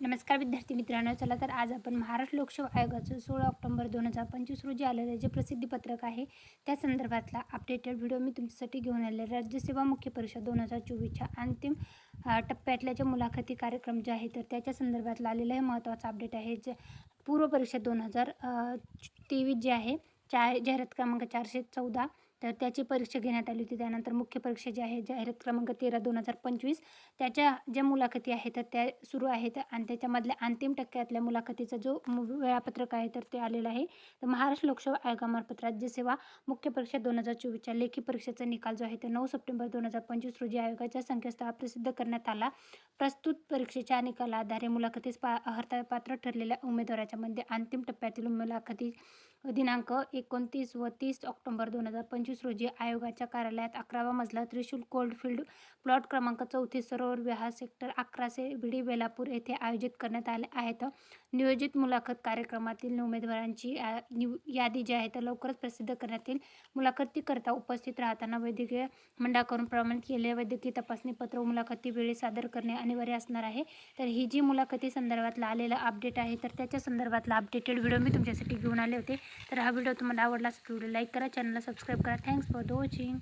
नमस्कार विद्यार्थी मित्रांनो चला तर आज आपण महाराष्ट्र लोकसेवा आयोगाचं सोळा ऑक्टोबर दोन हजार पंचवीस रोजी आलेलं जे प्रसिद्धीपत्रक आहे त्या संदर्भातला अपडेटेड व्हिडिओ मी तुमच्यासाठी घेऊन आले राज्यसेवा मुख्य परीक्षा दोन हजार चोवीसच्या अंतिम टप्प्यातल्या ज्या मुलाखती कार्यक्रम जे आहे तर त्याच्या संदर्भातला आलेलं हे महत्त्वाचा अपडेट आहे. जे पूर्व परीक्षा दोन हजार तेवीस जे आहे चा जाहिरात क्रमांक चारशे चौदा तर त्याची परीक्षा घेण्यात आली होती. त्यानंतर मुख्य परीक्षा जी आहे जाहिरात क्रमांक तेरा दोन हजार पंचवीस त्याच्या ज्या मुलाखती आहेत तर त्या सुरू आहेत आणि त्याच्यामधल्या अंतिम टक्क्यातल्या मुलाखतीचा जो वेळापत्रक आहे तर ते आलेलं आहे. तर महाराष्ट्र लोकसेवा आयोगामार्फत राज्यसेवा मुख्य परीक्षा दोन हजार चोवीसच्या लेखी परीक्षेचा निकाल जो आहे तर नऊ सप्टेंबर दोन हजार पंचवीस रोजी आयोगाच्या संकेतस्थळात प्रसिद्ध करण्यात आला. प्रस्तुत परीक्षेच्या निकाला आधारे मुलाखतीस पा अर्हता पात्र ठरलेल्या उमेदवाराच्या मध्ये अंतिम टप्प्यातील मुलाखती दिनांक एकोणतीस व तीस ऑक्टोबर दोन हजार पंचवीस रोजी आयोगाच्या कार्यालयात अकरावा मजला त्रिशूल कोल्डफील्ड प्लॉट क्रमांक चौतीस सरोवर विहार सेक्टर अकराशे बिडी बेलापूर येथे आयोजित करण्यात आले आहेत. नियोजित मुलाखत कार्यक्रमातील उमेदवारांची निव यादी जी आहे तर लवकरच प्रसिद्ध करण्यात येईल. मुलाखतीकरता उपस्थित राहताना वैद्यकीय मंडळाकडून प्रमाणित केलेले वैद्यकीय तपासणी पत्र मुलाखतीवेळी मुलाखती वेळी सादर करणे अनिवार्य असणार आहे. तर ही जी मुलाखती संदर्भातला आलेला अपडेट आहे तर त्याच्या संदर्भातला अपडेटेड व्हिडिओ मी तुमच्यासाठी घेऊन आले होते. तर हा व्हिडिओ तुम्हाला आवडला असेल व्हिडिओ लाईक करा चॅनलला सबस्क्राईब करा. Thanks for the watching